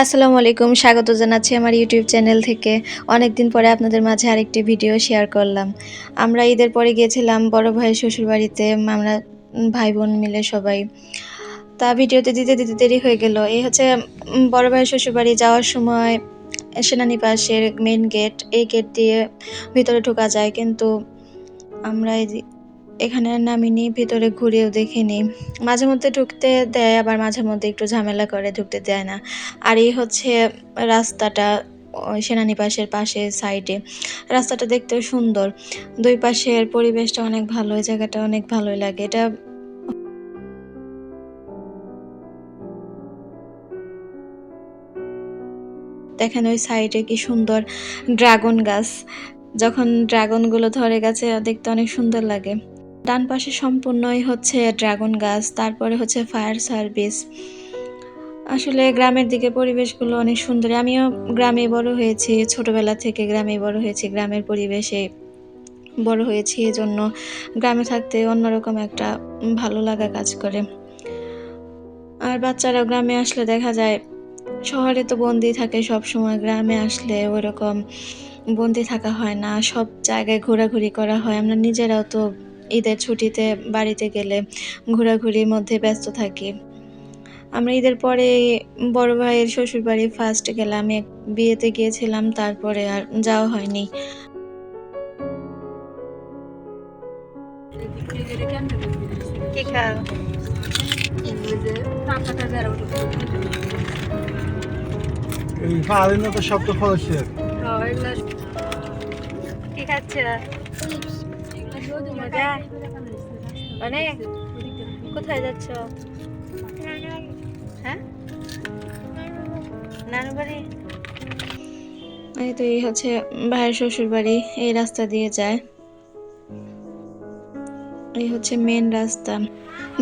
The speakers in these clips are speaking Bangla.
আসসালামু আলাইকুম, স্বাগত জানাচ্ছি আমার ইউটিউব চ্যানেল থেকে। অনেক দিন পরে আপনাদের মাঝে আরেকটি ভিডিও শেয়ার করলাম। আমরা ঈদের পরে গিয়েছিলাম বড় ভাইয়ের শ্বশুরবাড়িতে, আমরা ভাই বোন মিলে সবাই। তা ভিডিওতে দিতে দিতে দেরি হয়ে গেল। এই হচ্ছে বড় ভাইয়ের শ্বশুরবাড়ি যাওয়ার সময় সেনানি পাশের মেন গেট এই গেট দিয়ে ভিতরে ঢোকা যায়, কিন্তু আমরা এখানে নামিনি, ভিতরে ঘুরেও দেখিনি। মাঝে মধ্যে ঢুকতে দেয়, আবার মাঝে মধ্যে একটু ঝামেলা করে, ঢুকতে দেয় না। আর এই হচ্ছে রাস্তাটা ওই সেনানি পাশের পাশে সাইডে রাস্তাটা দেখতেও সুন্দর। দুই পাশের পরিবেশটা অনেক ভালো, এই জায়গাটা অনেক ভালোই লাগে। এটা দেখেন ওই সাইডে কি সুন্দর ড্রাগন গাছ। যখন ড্রাগনগুলো ধরে গেছে, দেখতে অনেক সুন্দর লাগে। ডান পাশে সম্পূর্ণই হচ্ছে ড্রাগন গাছ, তারপরে হচ্ছে ফায়ার সার্ভিস। আসলে গ্রামের দিকে পরিবেশগুলো অনেক সুন্দর। আমিও গ্রামে বড় হয়েছি, ছোটবেলা থেকে গ্রামে বড় হয়েছি। গ্রামের পরিবেশে বড় হয়েছি, এজন্য গ্রামে থাকতে অন্যরকম একটা ভালো লাগা কাজ করে। আর বাচ্চারা গ্রামে আসলে দেখা যায় শহরে তো বন্দি থাকে সব সময় গ্রামে আসলে ওরকম বন্দি থাকা হয় না সব জায়গায় ঘোরাঘুরি করা হয়। আমরা নিজেরাও তো ঈদের ছুটিতে বাড়িতে গেলে ঘোরাঘুরির মধ্যে ব্যস্ত থাকি। আমরা ঈদের পরে বড় ভাইয়ের শ্বশুর বাড়ি ফার্স্ট গেলাম এক বিয়েতে গিয়েছিলাম তারপরে আর যাওয়া হয়নি। কি খাও? এই ফাদিন তো শব্দ ফলসের কি খাচ্ছ মজা অনেক কোথায় যাচ্ছ? হ্যাঁ? নানু বাড়ি? এই তো এই হচ্ছে ভাইয়ের শ্বশুর বাড়ি এই রাস্তা দিয়ে যায়। এই হচ্ছে মেন রাস্তা।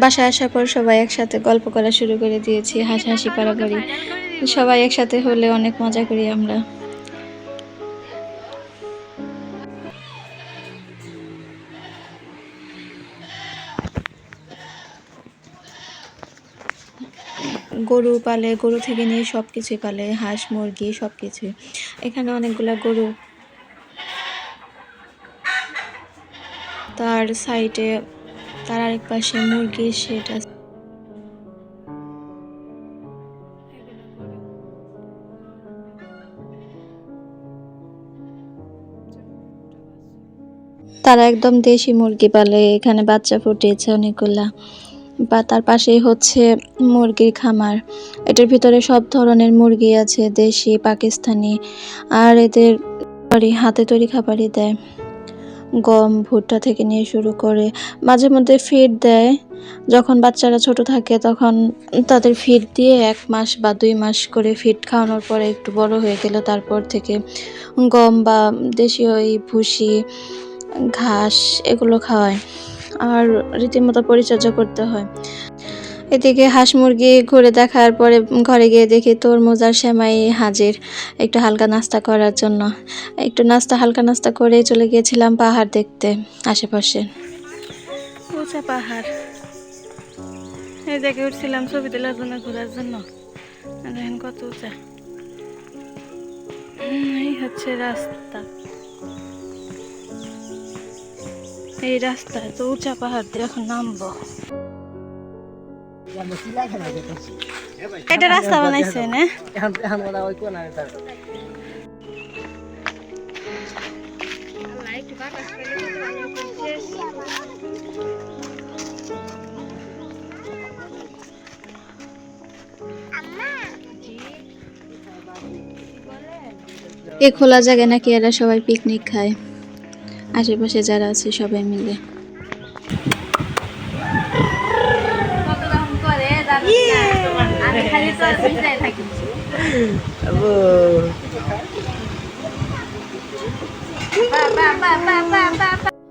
বাসায় আসার পর সবাই একসাথে গল্প করা শুরু করে দিয়েছি, হাসাহাসি পারাপারি সবাই একসাথে হলে অনেক মজা করি আমরা। গরু পালে, গরু থেকে নিয়ে সব কিছুই পালে, হাঁস, মুরগি সব কিছুই এখানে অনেকগুলা গরু। তার সাইডে তার আরেক পাশে মুরগি, সেটা তারা একদম দেশি মুরগি পালে, এখানে বাচ্চা ফুটিয়েছে অনেকগুলা। বা তার পাশেই হচ্ছে মুরগির খামার। এটার ভিতরে সব ধরনের মুরগি আছে, দেশি, পাকিস্তানি, আর এদের হাতে তৈরি খাবারই দেয়। গম ভুট্টা থেকে নিয়ে শুরু করে মাঝে মধ্যে ফিড দেয়। যখন বাচ্চারা ছোট থাকে তখন তাদের ফিড দিয়ে এক মাস বা দুই মাস করে ফিড খাওয়ানোর পরে একটু বড় হয়ে গেলে তারপর থেকে গম বা দেশীয় এই ভুসি, ঘাস এগুলো খাওয়ায়। আর রীতিমতো পরিচর্যা করতে হয়। এদিকে হাঁস মুরগি ঘুরে দেখার পরে ঘরে গিয়ে দেখি তরমুজ আর সেমাই হাজির একটু হালকা নাস্তা করার জন্য। একটু নাস্তা, হালকা নাস্তা করে চলে গিয়েছিলাম পাহাড় দেখতে আশেপাশে। উঁচা পাহাড়। এই জায়গায় উঠছিলাম ছবি তোলার জন্য, ঘোরার জন্য। দেখেন কত উঁচা। এই হচ্ছে রাস্তা। এই তো উঁচা পাহাড় এখন নামবো। এটা রাস্তা বানাইছে এই খোলা জায়গায় নাকি এরা সবাই পিকনিক খায়? আশেপাশে যারা আছে সবাই মিলে।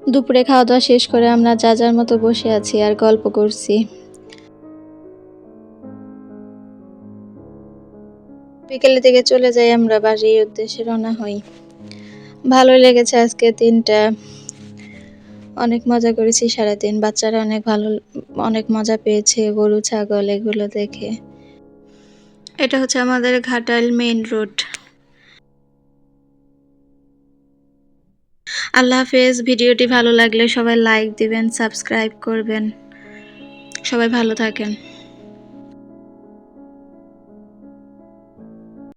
দুপুরে খাওয়া দাওয়া শেষ করে আমরা যা যার মতো বসে আছি আর গল্প করছি। বিকেলের দিকে চলে যাই আমরা বাড়ির উদ্দেশ্যে রওনা হই। ভালোই লেগেছে আজকে দিনটা। অনেক মজা করেছি সারাদিন। বাচ্চারা অনেক ভালো, অনেক মজা পেয়েছে। গরু, ছাগল, এগুলো দেখে। এটা হচ্ছে আমাদের ঘাটাইল মেইন রোড। আল্লাহ হাফেজ, ভিডিওটি ভালো লাগলে সবাই লাইক দিবেন, সাবস্ক্রাইব করবেন। সবাই ভালো থাকেন।